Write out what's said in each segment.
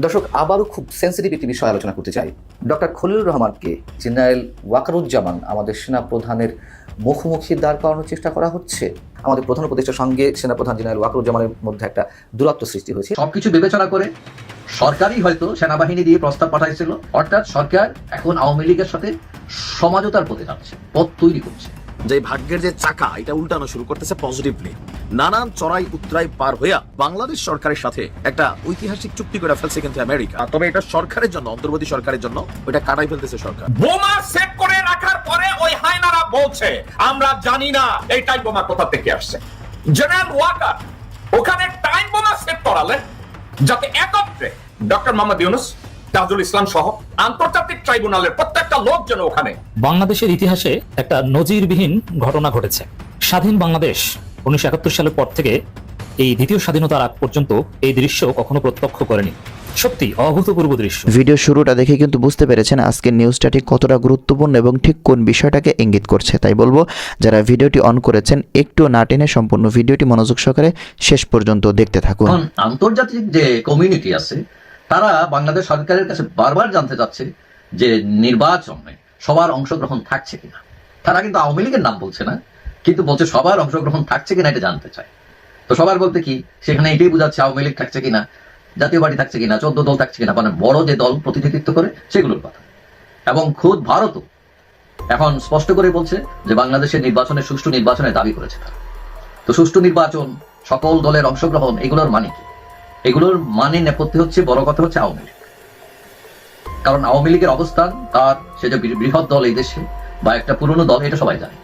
দর্শক, আবারও খুব সেন্সিটিভ একটি বিষয় আলোচনা করতে চাই। ডক্টর খলিলুর রহমানকে, জেনারেল ওয়াকারুজ্জামান, আমাদের সেনা প্রধানের মুখোমুখি দাঁড় করানোর চেষ্টা করা হচ্ছে। আমাদের প্রধান উপদেষ্টার সঙ্গে সেনাপ্রধান জেনারেল ওয়াকারুজ্জামানের মধ্যে একটা দূরত্ব সৃষ্টি হয়েছে। সবকিছু বিবেচনা করে সরকারই হয়তো সেনাবাহিনী দিয়ে প্রস্তাব পাঠাইছিল, অর্থাৎ সরকার এখন আওয়ামী লীগের সাথে সমঝোতার পথে যাচ্ছে, পথ তৈরি করছে। যে ভাগ্যের যে চাকা, এটা উল্টানো শুরু করতেছে পজিটিভলি নানান চড়াই উত্তরাই পার হইয়া বাংলাদেশ সরকারের সাথে একটা ঐতিহাসিক চুক্তি করে ফেলছে কিন্তু আমেরিকা। তবে এটা সরকারের জন্য, অন্তর্বর্তী সরকারের জন্য ওটা কাটাই ফেলতেছে সরকার। বোমা সেট করে রাখার পরে ওই হায়নারা বলছে, আমরা জানি না এই টাইম বোমা কোথা থেকে আসছে। জেনারেল ওয়াকার ওখানে টাইম বোমা সেট করালেন, যাতে একত্রে ডক্টর মোহাম্মদ ইউনুস তাজুল ইসলাম সহ আন্তর্জাতিক ট্রাইব্যুনালের প্রত্যেকটা লোক যেন ওখানে। বাংলাদেশের ইতিহাসে একটা নজিরবিহীন ঘটনা ঘটেছে। স্বাধীন বাংলাদেশ উনিশশো একাত্তর সালের পর থেকে এই দ্বিতীয় স্বাধীনতার আগ পর্যন্ত এই দৃশ্য কখনো প্রত্যক্ষ করেনি। সত্যি অভূতপূর্ব দৃশ্য। ভিডিও শুরুটা দেখে কিন্তু বুঝতে পেরেছেন আজকের নিউজটা ঠিক কতটা গুরুত্বপূর্ণ এবং ঠিক কোন বিষয়টাকে ইঙ্গিত করছে। তাই বলব যারা ভিডিওটি অন করেছেন একটু না টেনে সম্পূর্ণ ভিডিওটি মনোযোগ সহকারে শেষ পর্যন্ত দেখতে থাকুন। আন্তর্জাতিক যে কমিউনিটি আছে তারা বাংলাদেশ সরকারের কাছে বারবার জানতে চাচ্ছে যে নির্বাচনে সবার অংশগ্রহণ থাকছে কিনা। তারা কিন্তু আওয়ামী লীগের নাম বলছে না, কিন্তু বলছে সবার অংশগ্রহণ থাকছে কিনা এটা জানতে চায়। তো সবার বলতে কি, সেখানে এটাই বোঝাচ্ছে আওয়ামী লীগ থাকছে কিনা, জাতীয় পার্টি থাকছে কিনা, চোদ্দ দল থাকছে কিনা মানে বড় যে দল প্রতিনিধিত্ব করে, সেগুলোর কথা। এবং খুদ ভারতও এখন স্পষ্ট করে বলছে যে বাংলাদেশের নির্বাচনে সুষ্ঠু নির্বাচনের দাবি করেছে তো সুষ্ঠু নির্বাচন, সকল দলের অংশগ্রহণ, এগুলোর মানে কি? এগুলোর মানে নেপথ্যে হচ্ছে, বড় কথা হচ্ছে আওয়ামী লীগ। কারণ আওয়ামী লীগের অবস্থান, তার সে যে বৃহৎ দল এই দেশে, বা একটা পুরনো দল, এটা সবাই জানে।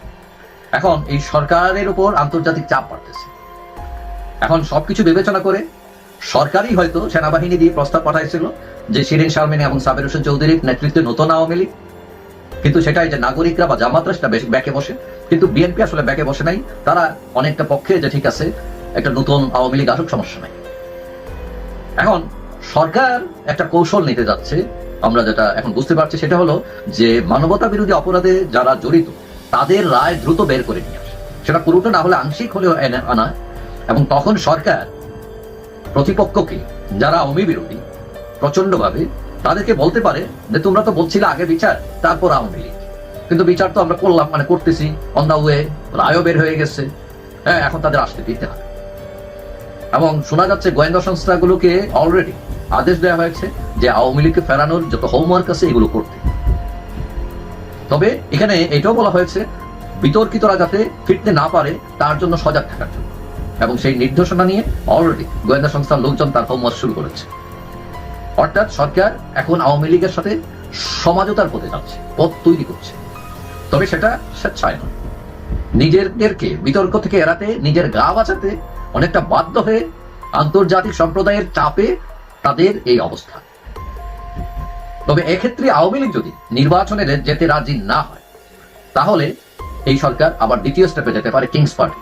এখন এই সরকারের উপর আন্তর্জাতিক চাপ বাড়তেছে। এখন সবকিছু বিবেচনা করে সরকারই হয়তো সেনাবাহিনী দিয়ে প্রস্তাব পাঠাইছিল যে শিরিন শারমিন এবং সাবের হোসেন চৌধুরীর নেতৃত্বে নতুন আওয়ামী লীগ। কিন্তু সেটাই যে নাগরিকরা বা জামাতরা সেটা বেশ ব্যাকে বসে। কিন্তু বিএনপি আসলে ব্যাকে বসে নাই। তারা অনেকটা পক্ষে যে ঠিক আছে, একটা নতুন আওয়ামী লীগ আসুক, সমস্যা নাই। এখন সরকার একটা কৌশল নিতে যাচ্ছে। আমরা যেটা এখন বুঝতে পারছি সেটা হলো যে মানবতা বিরোধী অপরাধে যারা জড়িত, তাদের রায় দ্রুত বের করে নিয়ে আসে। সেটা পুরোটা না হলে আংশিক হলেও এনে আনা। এবং তখন সরকার প্রতিপক্ষকে, যারা আওয়ামী বিরোধী প্রচণ্ড ভাবে তাদেরকে বলতে পারে যে, তোমরা তো বলছিলে আগে বিচার, তারপর আওয়ামী লীগ। কিন্তু বিচার তো আমরা করলাম মানে করতেছি। অন দা ওয়ে রায়ও বের হয়ে গেছে। হ্যাঁ এখন তাদের আসতে দিতে হবে। এবং শোনা যাচ্ছে গোয়েন্দা সংস্থাগুলোকে অলরেডি আদেশ দেওয়া হয়েছে যে আওয়ামী লীগকে ফেরানোর যত হোমওয়ার্ক আছে এগুলো করতে। তবে এখানে এটাও বলা হয়েছে, বিতর্কিতরা যাতে ফিরতে না পারে, তার জন্য সজাগ থাকার জন্য। এবং সেই নির্দেশনা নিয়ে অলরেডি গোয়েন্দা সংস্থার লোকজন তার হোমওয়ার্ক শুরু করেছে। অর্থাৎ সরকার এখন আওয়ামী লীগের সাথে সমাজতার পথে যাচ্ছে, পথ তৈরি করছে। তবে সেটা স্বেচ্ছায় নয়। নিজেদেরকে বিতর্ক থেকে এড়াতে, নিজের গা বাঁচাতে অনেকটা বাধ্য হয়ে আন্তর্জাতিক সম্প্রদায়ের চাপে তাদের এই অবস্থা। তবে এক্ষেত্রে আওয়ামী লীগ যদি নির্বাচনে যেতে রাজি না হয়, তাহলে এই সরকার আবার দ্বিতীয় স্টেপে যেতে পারে কিংস পার্টি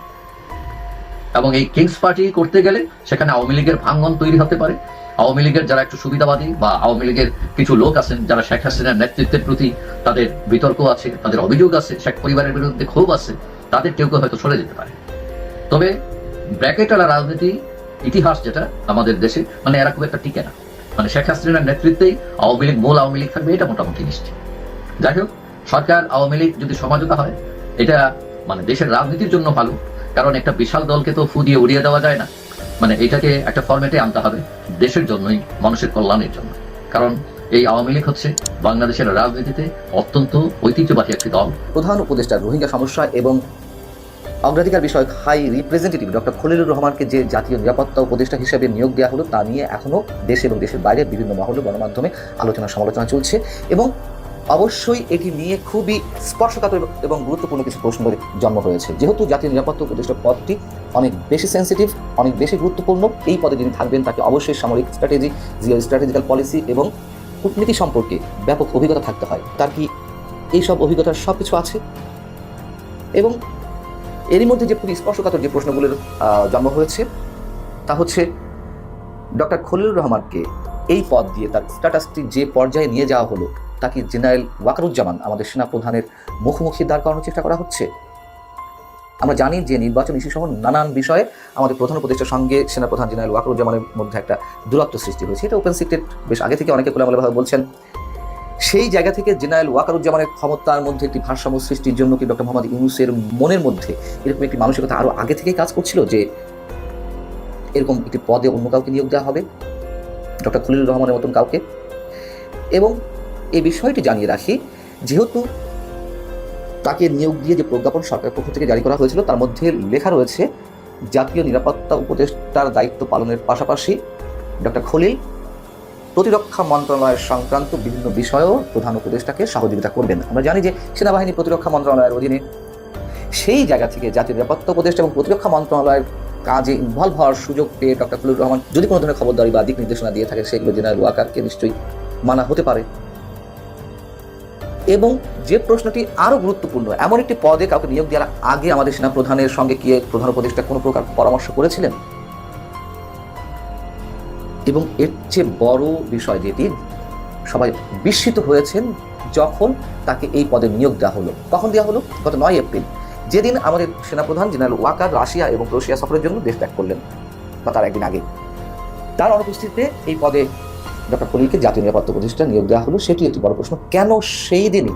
এবং এই কিংস পার্টি করতে গেলে সেখানে আওয়ামী লীগের ভাঙ্গন তৈরি হতে পারে। আওয়ামী লীগের যারা একটু সুবিধাবাদী বা আওয়ামী লীগের কিছু লোক আছেন, যারা শেখ হাসিনার নেতৃত্বের প্রতি তাদের বিতর্ক আছে, তাদের অভিযোগ আছে, শেখ পরিবারের বিরুদ্ধে ক্ষোভ আছে, তাদের কেউ কেউ হয়তো সরে যেতে পারে। তবে ব্র্যাকেটালা রাজনীতি, ইতিহাস যেটা আমাদের দেশে মানে এরা খুব একটা টিকে না। মানে শেখ হাসিনার নেতৃত্বেই আওয়ামী লীগ, মূল আওয়ামী লীগ থাকবে, এটা মোটামুটি নিশ্চিত। যাই হোক, সরকার, আওয়ামী লীগ যদি সমঝোতা হয়, এটা মানে দেশের রাজনীতির জন্য ভালো, কারণ একটা বিশাল দলকে তো ফু দিয়ে উড়িয়ে দেওয়া যায় না। মানে এটাকে একটা ফরম্যাটে আনতে হবে দেশের জন্যই, মানুষের কল্যাণের জন্য। কারণ এই আওয়ামী লীগ হচ্ছে বাংলাদেশের রাজনীতিতে অত্যন্ত ঐতিহ্যবাহী একটি দল। প্রধান উপদেষ্টা, রোহিঙ্গা সমস্যা এবং অগ্রাধিকার বিষয়ক হাই রিপ্রেজেন্টেটিভ ডক্টর খলিলুর রহমানকে যে জাতীয় নিরাপত্তা উপদেষ্টা হিসেবে নিয়োগ দেওয়া হলো তা নিয়ে এখনও দেশ এবং দেশের বাইরে বিভিন্ন মহলে গণমাধ্যমে আলোচনা সমালোচনা চলছে এবং অবশ্যই এটি নিয়ে খুবই স্পর্শকাতর এবং গুরুত্বপূর্ণ কিছু প্রশ্নের জন্ম হয়েছে। যেহেতু জাতীয় নিরাপত্তা উপদেষ্টা পদটি অনেক বেশি সেন্সিটিভ অনেক বেশি গুরুত্বপূর্ণ, এই পদে যিনি থাকবেন তাকে অবশ্যই সামরিক স্ট্র্যাটেজি জিও স্ট্র্যাটেজিক্যাল পলিসি এবং কূটনীতি সম্পর্কে ব্যাপক অভিজ্ঞতা থাকতে হয়। তার কি এইসব অভিজ্ঞতার সব কিছু আছে? এবং এরই মধ্যে যে খুবই স্পর্শকাতর যে প্রশ্নগুলোর জন্ম হয়েছে, তা হচ্ছে ডক্টর খলিলুর রহমানকে এই পদ দিয়ে তার স্ট্যাটাসটি যে পর্যায়ে নিয়ে যাওয়া হলো, তাকে জেনারেল ওয়াকারুজ্জামান, আমাদের সেনা প্রধানের মুখোমুখি দাঁড় করানোর চেষ্টা করা হচ্ছে। আমরা জানি যে নির্বাচন ইস্যু সহ নানান বিষয়ে আমাদের প্রধান উপদেষ্টার সঙ্গে সেনাপ্রধান জেনারেল ওয়াকরুজ্জামানের মধ্যে একটা দূরত্ব সৃষ্টি হয়েছে। এটা ওপেন সিক্রেট বেশ আগে থেকে অনেকে খোলামেলাভাবে বলছেন। সেই জায়গা থেকে জেনারেল ওয়াকারুজ্জামানের ক্ষমতার মধ্যে একটি ভারসাম্য সৃষ্টির জন্য কি ডক্টর মোহাম্মদ ইউনুসের মনের মধ্যে এরকম একটি মানসিকতা আরও আগে থেকেই কাজ করছিল যে এরকম একটি পদে অন্য কাউকে নিয়োগ দেওয়া হবে? ডক্টর খলিলুর রহমানের মতন কাউকে? এবং এই বিষয়টি জানিয়ে রাখি, যেহেতু তাকে নিয়োগ দিয়ে যে প্রজ্ঞাপন সরকারের পক্ষ থেকে জারি করা হয়েছিল, তার মধ্যে লেখা রয়েছে, জাতীয় নিরাপত্তা উপদেষ্টার দায়িত্ব পালনের পাশাপাশি ডক্টর খলিল প্রতিরক্ষা মন্ত্রণালয়ের সংক্রান্ত বিভিন্ন বিষয়েও প্রধান উপদেষ্টাকে সহযোগিতা করবেন। আমরা জানি যে সেনাবাহিনী প্রতিরক্ষা মন্ত্রণালয়ের অধীনে সেই জায়গা থেকে জাতীয় নিরাপত্তা উপদেষ্টা এবং প্রতিরক্ষা মন্ত্রণালয়ের কাজে ইনভলভ হওয়ার সুযোগ পেয়ে ডক্টর ফজলুর রহমান যদি কোনো ধরনের খবরদারি বা দিক নির্দেশনা দিয়ে থাকে সেগুলো জেনারেল ওয়াকারকে নিশ্চয়ই মানা হতে পারে। এবং যে প্রশ্নটি আরও গুরুত্বপূর্ণ, এমন একটি পদে কাউকে নিয়োগ দেওয়ার আগে আমাদের সেনা প্রধানের সঙ্গে গিয়ে প্রধান উপদেষ্টা কোনো প্রকার পরামর্শ করেছিলেন? এবং এর চেয়ে বড় বিষয় যেটি, সবাই বিস্মিত হয়েছেন যখন তাকে এই পদে নিয়োগ দেওয়া হলো। কখন দেওয়া হলো? গত নয় এপ্রিল। যেদিন আমাদের সেনাপ্রধান জেনারেল ওয়াকার রাশিয়া এবং ক্রোশিয়া সফরের জন্য দেশ ত্যাগ করলেন, বা তার একদিন আগে। তার অনুপস্থিতিতে এই পদে ডক্টর খলিলকে জাতীয় নিরাপত্তা প্রতিষ্ঠা নিয়োগ দেওয়া হলো। সেটি একটি বড় প্রশ্ন। কেন সেই দিনই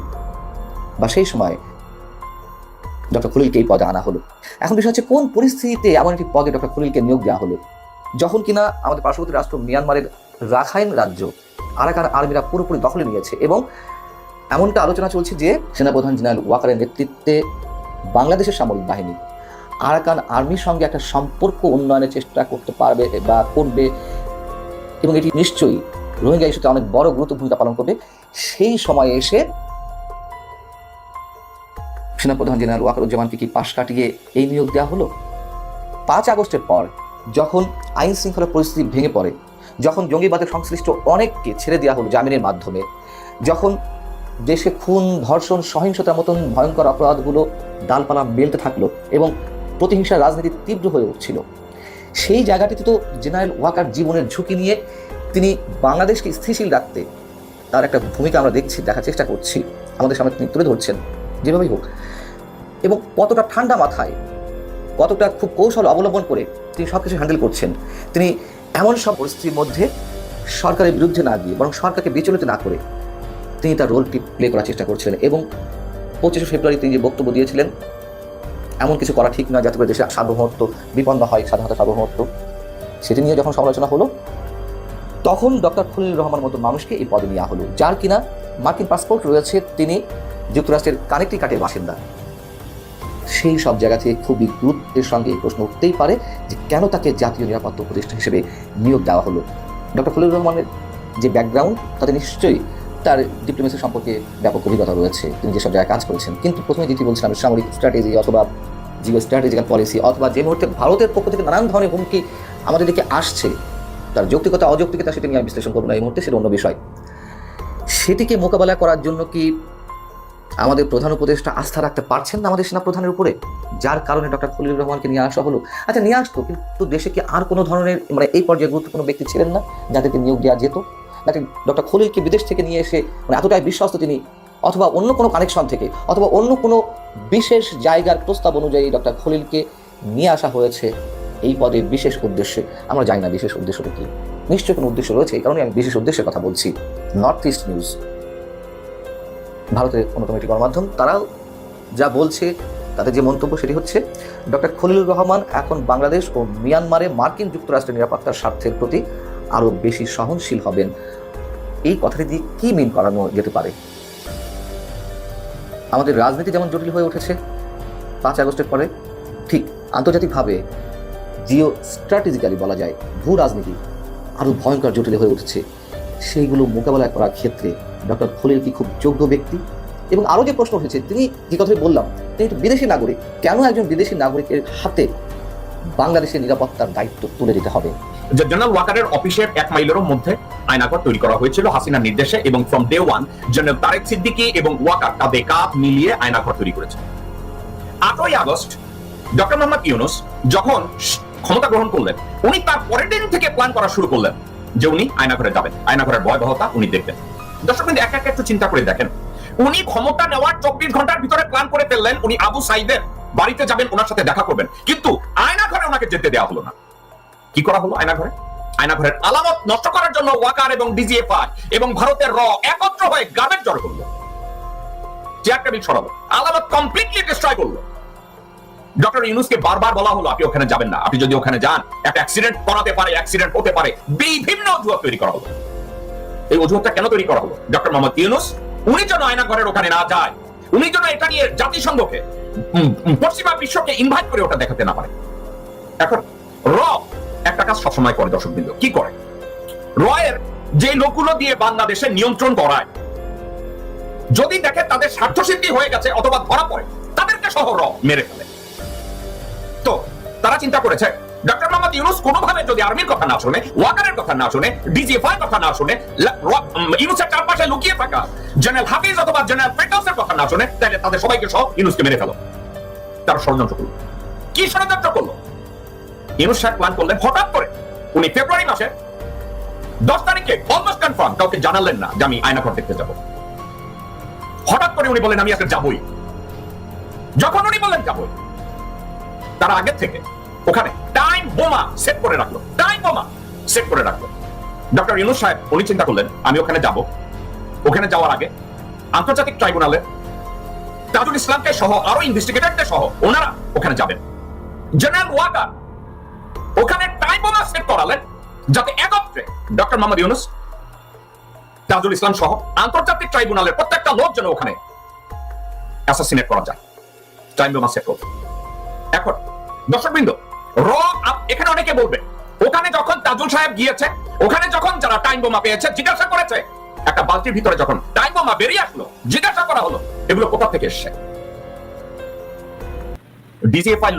বা সেই সময় ডক্টর খলিলকে এই পদে আনা হলো? এখন বিষয় হচ্ছে, কোন পরিস্থিতিতে এমন একটি পদে ডক্টর খলিলকে নিয়োগ দেওয়া হলো? যখন কিনা আমাদের পার্শ্ববর্তী রাষ্ট্র মিয়ানমারের রাখাইন রাজ্য, আরাকান আর্মিরা পুরোপুরি দখলে নিয়েছে এবং এমনটা আলোচনা চলছে যে সেনাপ্রধান জেনারেল ওয়াকারের নেতৃত্বে বাংলাদেশের সামরিক বাহিনী আরাকান আর্মির সঙ্গে একটা সম্পর্ক উন্নয়নের চেষ্টা করতে পারবে বা করবে এবং এটি নিশ্চয়ই রোহিঙ্গা ইস্যুতে অনেক বড় গুরুত্ব ভূমিকা পালন করবে। সেই সময়ে এসে সেনাপ্রধান জেনারেল ওয়াকারুজ্জামানকে কি পাশ কাটিয়ে এই নিয়োগ দেওয়া হলো? পাঁচ আগস্টের পর যখন আইন শৃঙ্খলা পরিস্থিতি ভেঙে পড়ে, যখন জঙ্গিবাদের সংশ্লিষ্ট অনেককে ছেড়ে দেওয়া হলো জামিনের মাধ্যমে, যখন দেশে খুন, ধর্ষণ, সহিংসতার মতন ভয়ঙ্কর অপরাধগুলো ডালপালা মেলতে থাকল এবং প্রতিহিংসার রাজনীতি তীব্র হয়ে উঠছিল, সেই জায়গাটিতে তো জেনারেল ওয়াকার জীবনের ঝুঁকি নিয়ে তিনি বাংলাদেশকে স্থিতিশীল রাখতে তার একটা ভূমিকা আমরা দেখছি, দেখার চেষ্টা করছি। আমাদের সামনে তিনি তুলে ধরছেন, যেভাবেই হোক। এবং কতটা ঠান্ডা মাথায় কতটা খুব কৌশল অবলম্বন করে তিনি সব কিছু হ্যান্ডেল করছেন। তিনি এমন সব পরিস্থিতির মধ্যে সরকারের বিরুদ্ধে না গিয়ে, বরং সরকারকে বিচলিত না করে তিনি তার রোলটি প্লে করার চেষ্টা করছিলেন এবং পঁচিশে ফেব্রুয়ারি তিনি যে বক্তব্য দিয়েছিলেন, এমন কিছু করা ঠিক নয় যাতে করে দেশের সার্বভৌমত্ব বিপন্ন হয়, স্বাধীনতা সার্বভৌমত্ব, সেটি নিয়ে যখন সমালোচনা হলো, তখন ডক্টর খলিল রহমান মতো মানুষকে এই পদে নেওয়া হলো, যার কিনা মার্কিন পাসপোর্ট রয়েছে, তিনি যুক্তরাষ্ট্রের কানেকটিকাটের বাসিন্দা। সেই সব জায়গা থেকে খুবই গুরুত্বের সঙ্গে এই প্রশ্ন উঠতেই পারে যে কেন তাকে জাতীয় নিরাপত্তা উপদেষ্টা হিসেবে নিয়োগ দেওয়া হলো। ডক্টর খলিল রহমানের যে ব্যাকগ্রাউন্ড তাতে নিশ্চয়ই তার ডিপ্লোমেসি সম্পর্কে ব্যাপক অভিজ্ঞতা রয়েছে। তিনি যেসব জায়গায় কাজ করেছেন। কিন্তু প্রথমে যেটি বলছিলাম, সামরিক স্ট্র্যাটেজি অথবা জিও স্ট্র্যাটেজিক্যাল পলিসি অথবা যে মুহূর্তে ভারতের পক্ষ থেকে নানান ধরনের হুমকি আমাদের দিকে আসছে, তার যৌক্তিকতা, অযৌক্তিকতা সেটি নিয়ে আমি বিশ্লেষণ করব না। এই মুহূর্তে সেটা অন্য বিষয়। সেটিকে মোকাবেলা করার জন্য কি আমাদের প্রধান উপদেষ্টা আস্থা রাখতে পারছেন না আমাদের সেনা প্রধানের উপরে, যার কারণে ডক্টর খলিলুর রহমানকে নিয়ে আসা হলো। আচ্ছা নিয়ে আসতো, কিন্তু দেশে কি আর কোনো ধরনের মানে এই পর্যায়ে গুরুত্বপূর্ণ ব্যক্তি ছিলেন না, যাদেরকে নিয়োগ দেওয়া যেত? নাকি ডক্টর খলিলকে বিদেশ থেকে নিয়ে এসে মানে এতটাই বিশ্বস্ত তিনি, অথবা অন্য কোনো কানেকশন থেকে, অথবা অন্য কোনো বিশেষ জায়গার প্রস্তাব অনুযায়ী ডক্টর খলিলকে নিয়ে আসা হয়েছে এই পদে বিশেষ উদ্দেশ্যে? আমরা জানি না বিশেষ উদ্দেশ্যটা কি। নিশ্চয়ই কোনো উদ্দেশ্য রয়েছে, এই কারণে আমি বিশেষ উদ্দেশ্যের কথা বলছি। North east news. ভারতের অন্যতম একটি গণমাধ্যম, তারাও যা বলছে তাদের যে মন্তব্য সেটি হচ্ছে, ডক্টর খলিলুর রহমান এখন বাংলাদেশ ও মিয়ানমারে মার্কিন যুক্তরাষ্ট্রের নিরাপত্তার স্বার্থের প্রতি আরও বেশি সহনশীল হবেন। এই কথাটি দিয়ে কী মিন করানো যেতে পারে? আমাদের রাজনীতি যেমন জটিল হয়ে উঠেছে, পাঁচ আগস্টের পরে ঠিক আন্তর্জাতিকভাবে জিও স্ট্র্যাটেজিক্যালি বলা যায় ভূ রাজনীতি আরও ভয়ঙ্কর জটিল হয়ে উঠেছে। সেইগুলো মোকাবেলা করার ক্ষেত্রে ডক্টর খলিল কি খুব যোগ্য ব্যক্তি? এবং আরও যে প্রশ্ন উঠেছে, তিনি যে কথাটি বললাম, তিনি একটি বিদেশি নাগরিক, কেন একজন বিদেশি নাগরিকের হাতে বাংলাদেশের নিরাপত্তার দায়িত্ব তুলে দিতে হবে? জেনারেল ওয়াকারের অফিসের এক মাইলেরও মধ্যে আয়নাঘর তৈরি করা হয়েছিল হাসিনার নির্দেশে এবং from day one general Tarique Siddiqui এবং ওয়াকার কাঁধে কাঁধ মিলিয়ে আয়নাঘর তৈরি করেছে। আটই আগস্ট, ডক্টর মোহাম্মদ ইউনুস যখন ক্ষমতা গ্রহণ করলেন, উনি তার পরের দিন থেকে প্ল্যান করা শুরু করলেন। যে উনি আয়নাঘরে যাবেন, আয়নাঘরের ভয়াবহতা উনি দেখবেন। দর্শক কিন্তু এক এক একটু চিন্তা করে দেখেন। উনি ক্ষমতা নেওয়ার চব্বিশ ঘণ্টার ভিতরে প্ল্যান করে ফেললেন, উনি আবু সাইদের বাড়িতে যাবেন, ওনার সাথে দেখা করবেন। কিন্তু আয়না ঘরে ওনাকে যেতে দেওয়া হলো না। কি করা হলো আয়না ঘরে আয়না ঘরের আলামত নষ্ট করার জন্য ওয়াকার এবং ডিজিএফআই এবং ভারতের র একত্র হয়ে গার্বেজ জড় করল। চেয়ার টেবিল সরালো। আলামত কমপ্লিটলি ডিস্ট্রয় করল। ডক্টর ইউনুসকে বারবার বলা হলো, আপনি ওখানে যাবেন না। আপনি যদি ওখানে যান, একটা অ্যাক্সিডেন্ট করাতে পারে অ্যাক্সিডেন্ট হতে পারে, বিভিন্ন অজুহাত তৈরি করা হলো। এই অজুহাতটা কেন তৈরি করা হলো? ডক্টর মোহাম্মদ ইউনুস, উনি যেন আয়না ঘরের ওখানে না যায়, উনি যেন এটা নিয়ে জাতিসংঘকে পশ্চিমা বিশ্বকে ইনভাইট করে ওটা দেখাতে না পারে। এখন, র একটা কাজ সবসময় করে, দর্শক বিন্দু, কি করে? রয়ের যে লোকগুলো দিয়ে বাংলাদেশে নিয়ন্ত্রণ করায় যদি দেখে তাদের স্বার্থসিদ্ধি হয়ে গেছে অথবা ধরা পড়ে, তাদেরকে সহ র মেরে ফেলে। তারা চিন্তা করেছে। ডক্টর মোহাম্মদ ইউনুস কোনোভাবে যদি আর্মির কথা না শুনে, ওয়াকারের কথা না শুনে কথা না শুনে ইউনুসের চারপাশে লুকিয়ে থাকা জেনারেল হাফিজ অথবা জেনারেল কথা না শুনে, তাহলে তাদের সবাইকে সহ ইউনুসকে মেরে ফেলো। তারা ষড়যন্ত্র করল। কি ষড়যন্ত্র করল? ইউনুস প্ল্যান করলেন, হঠাৎ করে উনি ফেব্রুয়ারি মাসে দশ তারিখে অলমোস্ট কনফার্ম কাউকে জানালেন না যে আমি আয়নাঘর দেখতে যাব। হঠাৎ করে উনি বলেন, আমি আজকে যাবই। যখন উনি বলেন যাবই, তারা আগের থেকে ওখানে। টাইম বোমা সেট করে রাখল। টাইম বোমা সেট করে রাখল। ডক্টর ইউনুস সাহেব, উনি চিন্তা করলেন, আমি ওখানে যাব। ওখানে যাওয়ার আগে আন্তর্জাতিক ট্রাইব্যুনালে তাজুল ইসলামকে সহ, আরও ইনভেস্টিগেটরদের সহ ওনারা ওখানে যাবেন। জেনারেল ওয়াকার ওখানে টাইম বোমা সেট করালেন যাতে একত্রে ডক্টর মোহাম্মদ ইউনুস, তাজুল ইসলাম সহ আন্তর্জাতিক ট্রাইব্যুনালের প্রত্যেকটা লোক যেন ওখানে অ্যাসাসিনেট করা যায়। টাইম বোমা সেট করবে এখন দর্শকবৃন্দ র এখানে অনেকে বলবে। ওখানে যখন তাজুল সাহেব গিয়েছে, ওখানে যখন যারা টাইম বোমা পেয়েছে, জিজ্ঞাসা করেছে, একটা বালতির ভিতরে যখন টাইম বোমা বেরিয়ে আসলো, জিজ্ঞাসা করা হলো, এগুলো কোথা থেকে এসছে?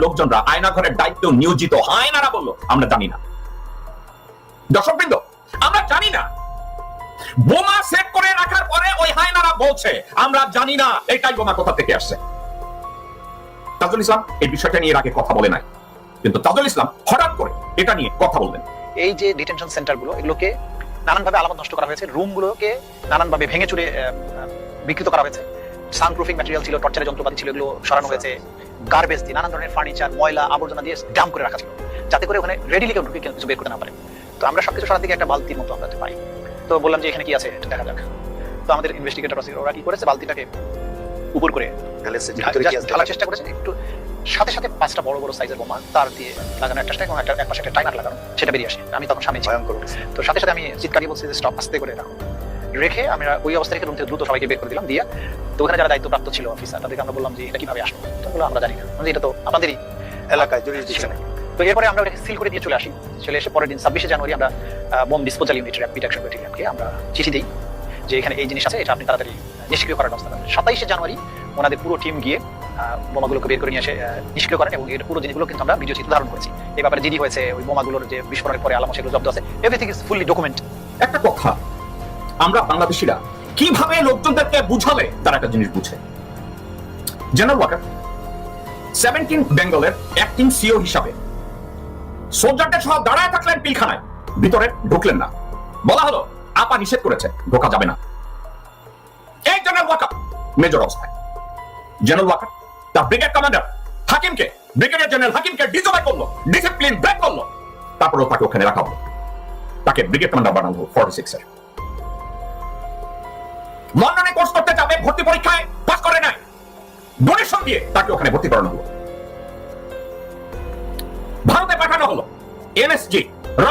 লোকজনরা দায়িত্ব নিয়োজিত। আয়নারা বলল, আমরা জানি না। দর্শকবৃন্দ, আমরা জানি না। বোমা সেট করে রাখার পরে ওই হায়নারা বলছে, আমরা জানি না, এই টাইম বোমা কোথা থেকে আসছে? তাজুল ইসলাম, এই বিষয়টা নিয়ে আগে কথা বলে নাই। কিন্তু তাজুল ইসলাম হঠাৎ করে এটা নিয়ে কথা বললেন। এই যে ডিটেনশন সেন্টারগুলো এগুলোকে নানানভাবে আলামত নষ্ট করা হয়েছে রুমগুলোকে নানানভাবে ভেঙে চুরে বিকৃত করা হয়েছে। সাউন্ড প্রুফিং ম্যাটেরিয়াল ছিল টর্চারের যন্ত্রপাতি ছিল, এগুলো সরানো হয়েছে। গার্বেজ দিয়ে নানান ধরনের ফার্নিচার ময়লা, আবর্জনা দিয়ে ডাম করে রাখা ছিল। যাতে করে ওখানে রেডিলি কেউ ঢুকে কিছু বের করতে না পারে। তো আমরা সবকিছু সরার দিকে একটা বালতির মতো আমরা পাই। তো বললাম যে এখানে কি আছে দেখা যাক। তো আমাদের ইনভেস্টিগেটর আছে ওরা কি করেছে? বালতিটাকে উপর করে ঢালার চেষ্টা করেছে একটু সাথে সাথে পাঁচটা বড় বড় সাইজের বোমা তার দিয়ে লাগানো একটা এবং একটা এক একটা টাইমার লাগানো সেটা বেরিয়ে আসে। আমি তখন সামনে ছিলাম। তো সাথে সাথে আমি চিৎকারি বলছি যে স্টপ আস্তে করে রাখো রেখে আমরা ওই অবস্থা থেকে রুম থেকে দ্রুত সবাইকে বের করে দিলাম। দিয়ে তো ওখানে যারা দায়িত্বপ্রাপ্ত ছিল অফিসার তাদেরকে আমরা বললাম যে এটা কীভাবে আসলো? তো বলল আমরা জানি না। এটা তো আপনাদেরই এলাকায় জুরিডিকশন তো এরপরে আমরা ওটাকে সিল করে দিয়ে চলে আসি। চলে এসে পরের দিন ছাব্বিশে জানুয়ারি আমরা bomb disposal unit rapid action ব্যাটালিয়নকে আমরা চিঠি দিই। যে এখানে এই জিনিস আছে, এটা আপনি তাড়াতাড়ি নিষ্ক্রিয় করার ব্যবস্থা করেন। সাতাইশে জানুয়ারি ওনাদের পুরো টিম গিয়ে বোমাগুলোকে বের করে নিয়ে এসে নিষ্ক্রিয় করেন এবং এর পুরো জিনিসগুলো কিন্তু আমরা ভিডিও চিত্র ধারণ করেছি। এই ব্যাপারে জিডি হয়েছে, ওই বোমাগুলোর যে বিস্ফোরণের পরে আলামত সেগুলো জব্দ আছে। এভরিথিং ইজ ফুললি ডকুমেন্ট একটা কথা, আমরা বাংলাদেশিরা কীভাবে লোকজনদেরকে বুঝালে তারা একটা জিনিস বুঝে? জেনারেল ওয়াকার সেভেন্টিন বেঙ্গলের অ্যাক্টিং সিও হিসাবে সোলজারদের সহ দাঁড়ায় থাকলেন পিলখানায়, ভিতরে ঢুকলেন না। বলা হলো আপা নিষেধ করেছে ঢোকা যাবে না। এই জেনারেল ওয়াকার মেজর অবস্থায়। জেনারেল ওয়াকার তার ব্রিগেড কমান্ডার হাকিমকে ব্রিগেডিয়ার জেনারেল হাকিমকে ডিজোবাই করল ডিসিপ্লিন ব্রেক করল। তারপরেও তাকে ওখানে রাখা হলো। তাকে ব্রিগেড কমান্ডার বানানো হলো ফর্টি সিক্স এর। লন্ডনে কোর্স করতে যাবে, ভর্তি পরীক্ষায় পাস করে নাই। ডোনেশন দিয়ে তাকে ওখানে ভর্তি করানো হলো। ভারতে পাঠানো হলো। এনএসজি র,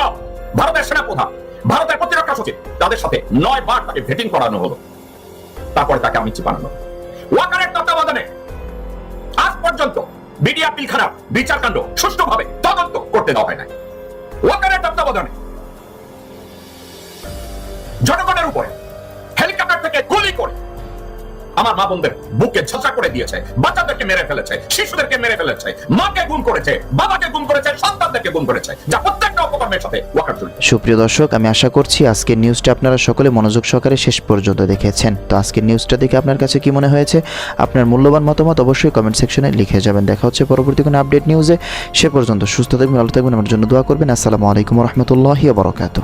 ভারতের সেনাপ্রধান। ভারতের প্রতিরক্ষা সচিব তাদের সাথে নয় বার তাকে ভেটিং করানো হলো তারপরে তাকে আমি বানানো। ওয়াকারের তত্ত্বাবধানে আজ পর্যন্ত বিডিআর পিলখানার বিচারকাণ্ড সুষ্ঠুভাবে তদন্ত করতে দেওয়া হয় নাই ওয়াকারের তত্ত্বাবধানে জনগণের উপরে মা বোনদের বুকে ঝাঁচা করে দিয়েছে, বাচ্চাদেরকে মেরে ফেলেছে, শিশুদেরকে মেরে ফেলেছে, মাকে গুম করেছে, বাবাকে গুম করেছে, সন্তানদেরকে গুম করেছে, যা প্রত্যেকটা অপকর্মের সাথে সুপ্রিয় দর্শক, আমি আশা করছি আজকের নিউজটা আপনারা সকলে মনোযোগ সহকারে শেষ পর্যন্ত দেখেছেন। তো আজকের নিউজটা দেখে আপনার কাছে কি মনে হয়েছে? আপনার মূল্যবান মতামত অবশ্যই কমেন্ট সেকশনে লিখে যাবেন। দেখা হচ্ছে পরবর্তী কোনো আপডেট নিউজে সে পর্যন্ত সুস্থ থাকবেন, ভালো থাকবেন, আমার জন্য দোয়া করবেন। আসসালামু আলাইকুম রহমতুল্লাহি বরকাত